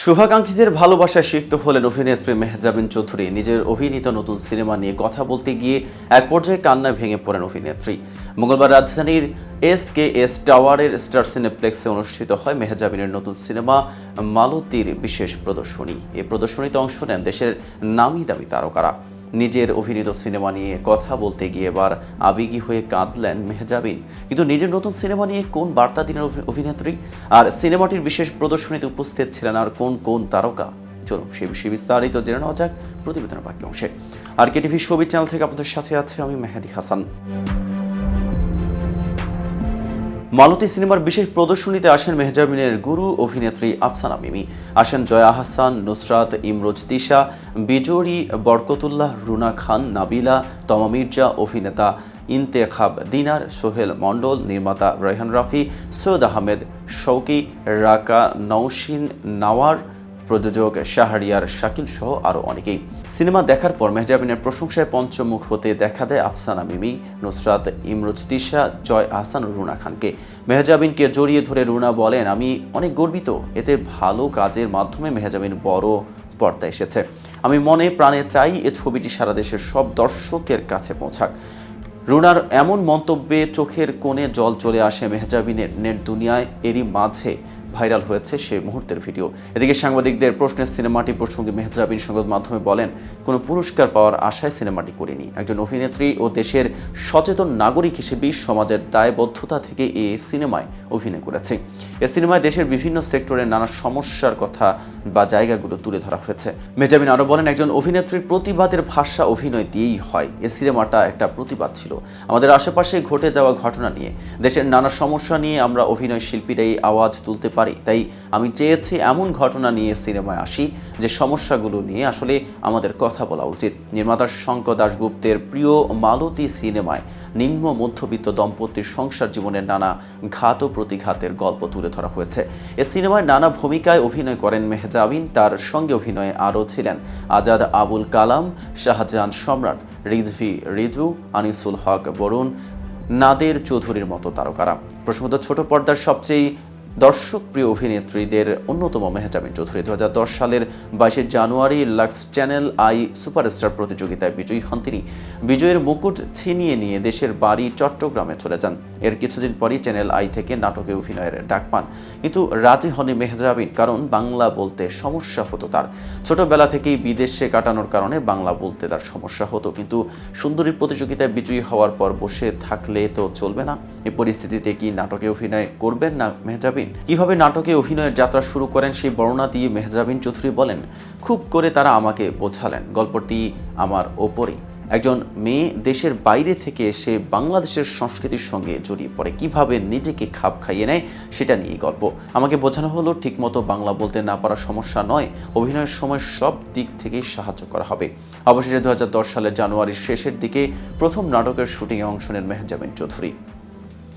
শুভাকাঙ্ক্ষীদের ভালোবাসায় সিক্ত হলেন অভিনেত্রী মেহজাবিন চৌধুরী। নিজের অভিনীত নতুন সিনেমা নিয়ে কথা বলতে গিয়ে এক পর্যায়ে কান্নায় ভেঙে পড়েন অভিনেত্রী। মঙ্গলবার রাজধানীর এস কে এস টাওয়ারের স্টার সিনেপ্লেক্সে অনুষ্ঠিত হয় মেহজাবিনের নতুন সিনেমা মালতীর বিশেষ প্রদর্শনী। এই প্রদর্শনীতে অংশ নেন দেশের নামি দামি তারকারা। নিজের অভিনীত সিনেমা নিয়ে কথা বলতে গিয়ে এবার আবেগী হয়ে কাঁদলেন মেহজাবিন। কিন্তু নিজের নতুন সিনেমা নিয়ে কোন বার্তা দিনের অভিনেত্রী? আর সিনেমাটির বিশেষ প্রদর্শনীতে উপস্থিত ছিলেন আর কোন কোন তারকা? চলুন সে বিষয়ে বিস্তারিত জেনে নেওয়া যাক প্রতিবেদনের বাকি অংশে। আর কে টিভি ছবি চ্যানেল থেকে আপনাদের সাথে আছে আমি মেহেদি হাসান। মালতী সিনেমার বিশেষ প্রদর্শনীতে আসেন মেহজাবিনের গুরু অভিনেত্রী আফসানা মিমি আসেন জয়া হাসান, নুসরাত ইমরোজ তিশা বিজরি বরকতুল্লাহ, রুনা খান, নাবিলা, তমা মির্জা, অভিনেতা ইন্তেখাব দিনার, সোহেল মণ্ডল, নির্মাতা রেহান রাফি, সৈয়দ আহমেদ শৌকি, রাকা নৌসিন নাওয়ার প্রযোজক শাহরিয়ার শাকিল সহ আরও অনেকেই। সিনেমা দেখার পর মেহজাবিনের প্রশংসায় পঞ্চমুখ হতে দেখা যায় আফসানা মিমি, নুসরাত ইমরোজ, তিশা, জয় আহসান, রুনা খানকে। মেহজাবিনকে জড়িয়ে ধরে রুনা বলেন, আমি অনেক গর্বিত, এতে ভালো কাজের মাধ্যমে মেহজাবিন বড় পর্দায় এসেছে। আমি মনে প্রাণে চাই এ ছবিটি সারা দেশের সব দর্শকের কাছে পৌঁছাক। রুনার এমন মন্তব্যে চোখের কোণে জল চলে আসে মেহজাবিনের নেট দুনিয়ায়, এরই মাঝে ভাইরাল হয়েছে সে মুহূর্তের ভিডিও। এদিকে সাংবাদিকদের প্রশ্নের সিনেমাটি প্রসঙ্গে মেহজাবিন সংবাদ মাধ্যমে বলেন, কোনো পুরস্কার পাওয়ার আশায় সিনেমাটি করিনি। একজন অভিনেত্রী ও দেশের সচেতন নাগরিক হিসেবে সমাজের দায়বদ্ধতা থেকে এই সিনেমায় অভিনয় করেছে। এ সিনেমায় দেশের বিভিন্ন সেক্টরের নানা সমস্যার কথা বা জায়গাগুলো তুলে ধরা হয়েছে। মেজাবিন আরও বলেন, একজন অভিনেত্রীর প্রতিবাদের ভাষা অভিনয় দিয়েই হয়। এ সিনেমাটা একটা প্রতিবাদ ছিল। আমাদের আশেপাশে ঘটে যাওয়া ঘটনা নিয়ে, দেশের নানা সমস্যা নিয়ে আমরা অভিনয় শিল্পীরাই আওয়াজ তুলতে পারি। তাই আমি চেয়েছি এমন ঘটনা নিয়ে সিনেমায় আসি, যে সমস্যাগুলো নিয়ে আসলে আমাদের কথা বলা উচিত। নির্মাতা শঙ্কর দাশগুপ্তের প্রিয় মালতী সিনেমায় নিম্ন মধ্যবিত্ত দম্পতির সংসার জীবনের নানা ঘাত ও প্রতিঘাতের গল্প তুলে ধরা হয়েছে। এ সিনেমায় নানা ভূমিকায় অভিনয় করেন মেহজাবিন তার সঙ্গে অভিনয়ে আরও ছিলেন আজাদ আবুল কালাম, শাহজাহান সম্রাট, রিজভি রিজু আনিসুল হক বরুণ, নাদের চৌধুরীর মতো তারকারা। প্রসঙ্গত ছোট পর্দার সবচেয়ে দর্শকপ্রিয় অভিনেত্রীদের অন্যতম মেহজাবিন চৌধুরী। দু হাজার দশ সালের বাইশে January Lux channel I superstar প্রতিযোগিতায় বিজয়ী হন তিনি। বিজয়ের মুকুট ছিনিয়ে নিয়ে দেশের বাড়ি চট্টগ্রামে চলে যান। এর কিছুদিন পরই চ্যানেল আই থেকে নাটকে অভিনয়ের ডাক পান। কিন্তু রাজি হননি মেহজাবিন কারণ বাংলা বলতে সমস্যা হতো তার। ছোটবেলা থেকেই বিদেশে কাটানোর কারণে বাংলা বলতে তার সমস্যা হতো। কিন্তু সুন্দরী প্রতিযোগিতায় বিজয়ী হওয়ার পর বসে থাকলে তো চলবে না। এই পরিস্থিতিতে কি নাটকে অভিনয় করবেন না মেহজাবিন কীভাবে নাটকে অভিনয়ের যাত্রা শুরু করেন সেই বর্ণনা দিয়ে মেহজাবিন চৌধুরী বলেন, খুব করে তারা আমাকে বোঝালেন। গল্পটি আমার ওপরেই। একজন মেয়ে দেশের বাইরে থেকে এসে বাংলাদেশের সংস্কৃতির সঙ্গে জড়িয়ে পড়ে। কীভাবে নিজেকে খাপ খাইয়ে নেয়, সেটা নিয়ে গল্প। আমাকে বোঝানো হলো, ঠিকমতো বাংলা বলতে না পারা সমস্যা নয়, অভিনয়ের সময় সব দিক থেকেই সাহায্য করা হবে। অবশেষে দু হাজার দশ সালের জানুয়ারির শেষের দিকে প্রথম নাটকের শুটিংয়ে অংশ নেন মেহজাবিন চৌধুরী।